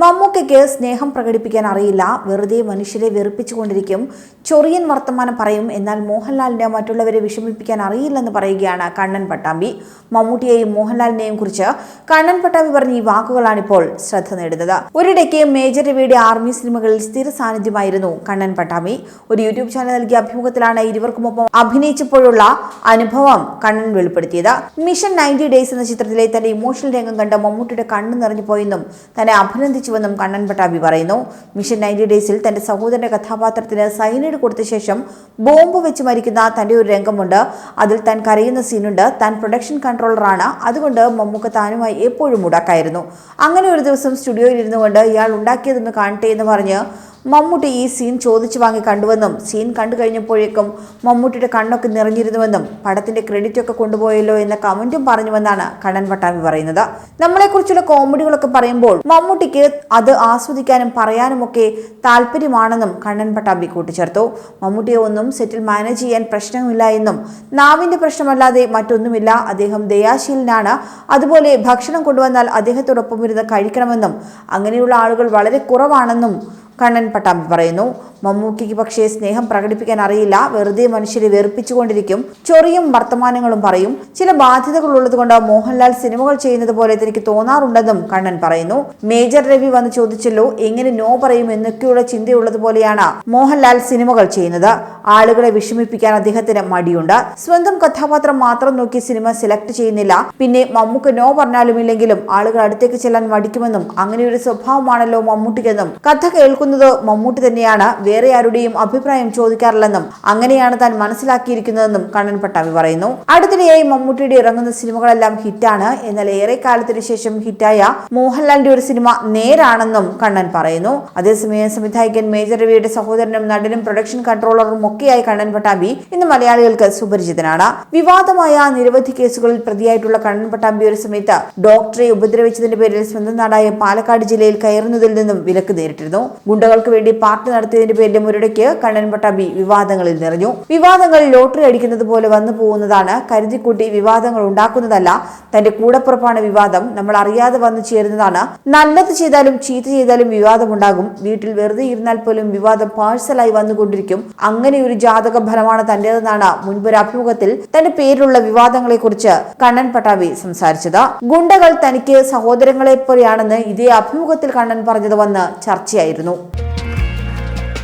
മമ്മൂക്കയ്ക്ക് സ്നേഹം പ്രകടിപ്പിക്കാൻ അറിയില്ല. വെറുതെ മനുഷ്യരെ വെറുപ്പിച്ചുകൊണ്ടിരിക്കും. ചൊറിയൻ വർത്തമാനം പറയും. എന്നാൽ മോഹൻലാലിനെ മറ്റുള്ളവരെ വിഷമിപ്പിക്കാൻ അറിയില്ലെന്ന് പറയുകയാണ് കണ്ണൻ പട്ടാമ്പി. മമ്മൂട്ടിയെയും മോഹൻലാലിനെയും കുറിച്ച് കണ്ണൻ പട്ടാമ്പി പറഞ്ഞ ഈ വാക്കുകളാണിപ്പോൾ ശ്രദ്ധ നേടുന്നത്. ഒരിടയ്ക്ക് മേജർ രവിയുടെ ആർമി സിനിമകളിൽ സ്ഥിര സാന്നിധ്യമായിരുന്നു കണ്ണൻ പട്ടാമ്പി. ഒരു യൂട്യൂബ് ചാനൽ നൽകിയ അഭിമുഖത്തിലാണ് ഇരുവർക്കുമൊപ്പം അഭിനയിച്ചപ്പോഴുള്ള അനുഭവം കണ്ണൻ വെളിപ്പെടുത്തിയത്. മിഷൻ നയന്റി ഡേയ്സ് എന്ന ചിത്രത്തിലെ തന്റെ ഇമോഷണൽ രംഗം കണ്ട് മമ്മൂട്ടിയുടെ കണ്ണ് നിറഞ്ഞു പോയെന്നും തന്നെ അഭിനന്ദിച്ചുവെന്നും കണ്ണൻ പട്ടാഭി പറയുന്നു. മിഷൻ നയന്റി ഡേയ്സിൽ തന്റെ സഹോദരന്റെ കഥാപാത്രത്തിന് സൈനൈഡ് കൊടുത്ത ശേഷം ബോംബ് വെച്ച് മരിക്കുന്ന തന്റെ ഒരു രംഗമുണ്ട്. അതിൽ താൻ കരയുന്ന സീനുണ്ട്. താൻ പ്രൊഡക്ഷൻ കൺട്രോളറാണ്. അതുകൊണ്ട് മമ്മൂക്ക താനുമായി എപ്പോഴും ഉടാക്കായിരുന്നു അങ്ങനെ ഒരു ദിവസം സ്റ്റുഡിയോയിൽ ഇരുന്നുകൊണ്ട് ഇയാൾ ഉണ്ടാക്കിയതെന്ന് കാണട്ടെ എന്ന് പറഞ്ഞ് മമ്മൂട്ടി ഈ സീൻ ചോദിച്ചു വാങ്ങി കണ്ടുവെന്നും സീൻ കണ്ടു കഴിഞ്ഞപ്പോഴേക്കും മമ്മൂട്ടിയുടെ കണ്ണൊക്കെ നിറഞ്ഞിരുന്നുവെന്നും പടത്തിന്റെ ക്രെഡിറ്റ് ഒക്കെ കൊണ്ടുപോയല്ലോ എന്ന കമന്റും പറഞ്ഞുവെന്നാണ് കണ്ണൻ പട്ടാമ്പി പറയുന്നത്. നമ്മളെക്കുറിച്ചുള്ള കോമഡികളൊക്കെ പറയുമ്പോൾ മമ്മൂട്ടിക്ക് അത് ആസ്വദിക്കാനും പറയാനും പറയാനുമൊക്കെ താല്പര്യമാണെന്നും കണ്ണൻ പട്ടാമ്പി കൂട്ടിച്ചേർത്തു. മമ്മൂട്ടിയെ ഒന്നും സെറ്റിൽ മാനേജ് ചെയ്യാൻ പ്രശ്നമില്ല എന്നും നാവിന്റെ പ്രശ്നമല്ലാതെ മറ്റൊന്നുമില്ല. അദ്ദേഹം ദയാശീലനാണ്. അതുപോലെ ഭക്ഷണം കൊണ്ടുവന്നാൽ അദ്ദേഹത്തോടൊപ്പം ഇരുന്ന് കഴിക്കണമെന്നും അങ്ങനെയുള്ള ആളുകൾ വളരെ കുറവാണെന്നും കണ്ണൻ പട്ടാമ്പി പറയുന്നു മമ്മൂക്കിക്ക് പക്ഷേ സ്നേഹം പ്രകടിപ്പിക്കാൻ അറിയില്ല വെറുതെ മനുഷ്യരെ വെറുപ്പിച്ചുകൊണ്ടിരിക്കും. ചൊറിയും വർത്തമാനങ്ങളും പറയും. ചില ബാധ്യതകൾ ഉള്ളതുകൊണ്ട് മോഹൻലാൽ സിനിമകൾ ചെയ്യുന്നത് പോലെ തനിക്ക് തോന്നാറുണ്ടെന്നും കണ്ണൻ പറയുന്നു. മേജർ രവി വന്ന് ചോദിച്ചല്ലോ എങ്ങനെ നോ പറയും എന്നൊക്കെയുള്ള ചിന്തയുള്ളത് പോലെയാണ് മോഹൻലാൽ സിനിമകൾ ചെയ്യുന്നത്. ആളുകളെ വിഷമിപ്പിക്കാൻ അദ്ദേഹത്തിന് മടിയുണ്ട്. സ്വന്തം കഥാപാത്രം മാത്രം നോക്കി സിനിമ സെലക്ട് ചെയ്യുന്നില്ല. പിന്നെ മമ്മൂക്ക് നോ പറഞ്ഞാലും ഇല്ലെങ്കിലും ആളുകൾ അടുത്തേക്ക് ചെല്ലാൻ മടിക്കുമെന്നും അങ്ങനെയൊരു സ്വഭാവമാണല്ലോ മമ്മൂട്ടിക്കെന്നും. കഥ കേൾക്കുന്നത് മമ്മൂട്ടി തന്നെയാണ്. വേറെ ആരുടെയും അഭിപ്രായം ചോദിക്കാറില്ലെന്നും അങ്ങനെയാണ് താൻ മനസ്സിലാക്കിയിരിക്കുന്നതെന്നും കണ്ണൻ പട്ടാമി പറയുന്നു. അടുത്തിടെയായി മമ്മൂട്ടിയുടെ ഇറങ്ങുന്ന സിനിമകളെല്ലാം ഹിറ്റാണ്. എന്നാൽ ഏറെ കാലത്തിന് ശേഷം ഹിറ്റായ മോഹൻലാലിന്റെ ഒരു സിനിമ നേരാണെന്നും കണ്ണൻ പറയുന്നു. അതേസമയം സംവിധായകൻ മേജർ രവിയുടെ സഹോദരനും നടനും പ്രൊഡക്ഷൻ കൺട്രോളറും ഒക്കെയായി കണ്ണൻ പട്ടാമ്പി ഇന്ന് മലയാളികൾക്ക് സുപരിചിതനാണ്. വിവാദമായ നിരവധി കേസുകളിൽ പ്രതിയായിട്ടുള്ള കണ്ണൻ പട്ടാമ്പി ഒരു സമയത്ത് ഡോക്ടറെ ഉപദ്രവിച്ചതിന്റെ പേരിൽ സ്വന്തം നാടായ പാലക്കാട് ജില്ലയിൽ കയറുന്നതിൽ നിന്നും വിലക്ക് നേരിട്ടിരുന്നു. ഗുണ്ടകൾക്ക് വേണ്ടി പാർട്ടി നടത്തിയതിന്റെ പേരിൽ മുരടയ്ക്ക് കണ്ണൻപട്ട ബി വിവാദങ്ങളിൽ നിറഞ്ഞു. വിവാദങ്ങൾ ലോട്ടറി അടിക്കുന്നത് പോലെ വന്നു പോകുന്നതാണ് കരുതിക്കൂട്ടി വിവാദങ്ങൾ ഉണ്ടാക്കുന്നതല്ല. തന്റെ കൂടപ്പുറപ്പാണ് വിവാദം. നമ്മൾ അറിയാതെ വന്നു ചേരുന്നതാണ്. നല്ലത് ചെയ്താലും ചീത്ത ചെയ്താലും വിവാദമുണ്ടാകും. വീട്ടിൽ വെറുതെ ഇരുന്നാൽ പോലും വിവാദം പാഴ്സലായി വന്നുകൊണ്ടിരിക്കും. അങ്ങനെ ഒരു ജാതക ഫലമാണ് തന്റേതെന്നാണ് മുൻപൊരു അഭിമുഖത്തിൽ തന്റെ പേരിലുള്ള വിവാദങ്ങളെ കുറിച്ച് കണ്ണൻ പട്ടാവി സംസാരിച്ചത്. ഗുണ്ടകൾ തനിക്ക് സഹോദരങ്ങളെ പോലെയാണെന്ന് ഇതേ അഭിമുഖത്തിൽ കണ്ണൻ പറഞ്ഞത് വന്ന് ചർച്ചയായിരുന്നു.